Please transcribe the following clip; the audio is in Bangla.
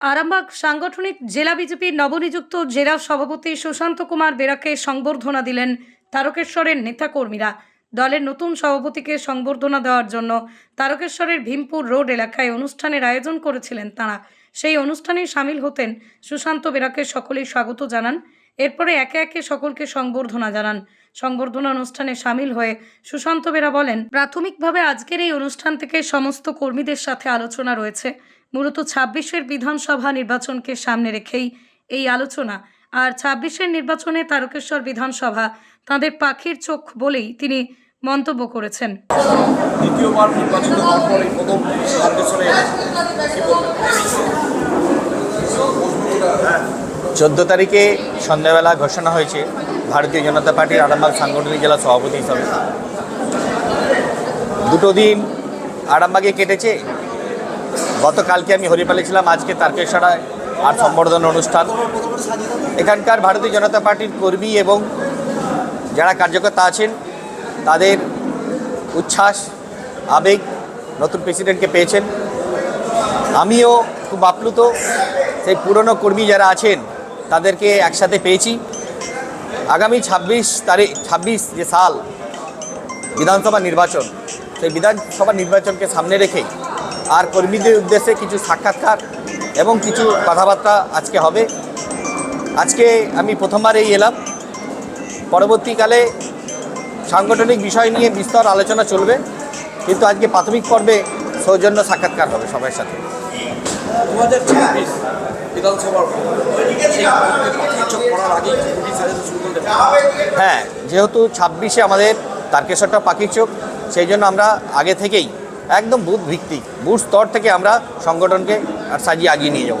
আরামবাগ সাংগঠনিক জেলা বিজেপির নবনিযুক্ত জেলা সভাপতি সুশান্ত কুমার বেরাকে সংবর্ধনা দিলেন তারকেশ্বরের নেতাকর্মীরা। দলের নতুন সভাপতিকে সংবর্ধনা দেওয়ার জন্য তারকেশ্বরের ভীমপুর রোড এলাকায় অনুষ্ঠানের আয়োজন করেছিলেন তাঁরা। সেই অনুষ্ঠানে সামিল হতেন সুশান্ত বেরাকে সকলেই স্বাগত জানান। এরপরে একে একে সকলকে সংবর্ধনা জানান। সংবর্ধনা অনুষ্ঠানে সামিল হয়ে সুশান্ত বেরা বলেন, প্রাথমিকভাবে আজকের এই অনুষ্ঠান থেকে সমস্ত কর্মীদের সাথে আলোচনা রয়েছে। মূলত ছাব্বিশের বিধানসভা নির্বাচনকে সামনে রেখেই এই আলোচনা। আর ছাব্বিশের নির্বাচনে তারকেশ্বর বিধানসভা তাঁদের পাখির চোখ বলেই তিনি মন্তব্য করেছেন। দ্বিতীয়বার নির্বাচিত হওয়ার পরে প্রথম চোদ্দ তারিখে সন্ধ্যাবেলা ঘোষণা হয়েছে ভারতীয় জনতা পার্টির আরামবাগ সাংগঠনিক জেলা সভাপতি হিসাবে। দুটো দিন আরামবাগে কেটেছে। গতকালকে আমি হরিপালে ছিলাম, আজকে তারকেশ্বরায় আর সম্বর্ধনা অনুষ্ঠান। এখানকার ভারতীয় জনতা পার্টির কর্মী এবং যারা কার্যকর্তা আছেন, তাদের উচ্ছ্বাস, আবেগ নতুন প্রেসিডেন্টকে পেয়েছেন। আমিও খুব আপ্লুত, সেই পুরনো কর্মী যারা আছেন তাদেরকে একসাথে পেয়েছি। আগামী ছাব্বিশ তারিখ, ছাব্বিশ যে সাল বিধানসভা নির্বাচন, সেই বিধানসভা নির্বাচনকে সামনে রেখে আর কর্মীদের উদ্দেশ্যে কিছু সাক্ষাৎকার এবং কিছু কথাবার্তা আজকে হবে। আজকে আমি প্রথমবার এই এলাম। পরবর্তীকালে সাংগঠনিক বিষয় নিয়ে বিস্তর আলোচনা চলবে, কিন্তু আজকে প্রাথমিক পর্বে সৌজন্য সাক্ষাৎকার হবে সবার সাথে। হ্যাঁ যেহেতু ছাব্বিশে আমাদের তারকেশ্বরটা পাখির চোখ, সেই জন্য আমরা আগে থেকেই একদম বুথ ভিত্তিক বুথ স্তর থেকে আমরা সংগঠনকে সাজিয়ে আগিয়ে নিয়ে যাব।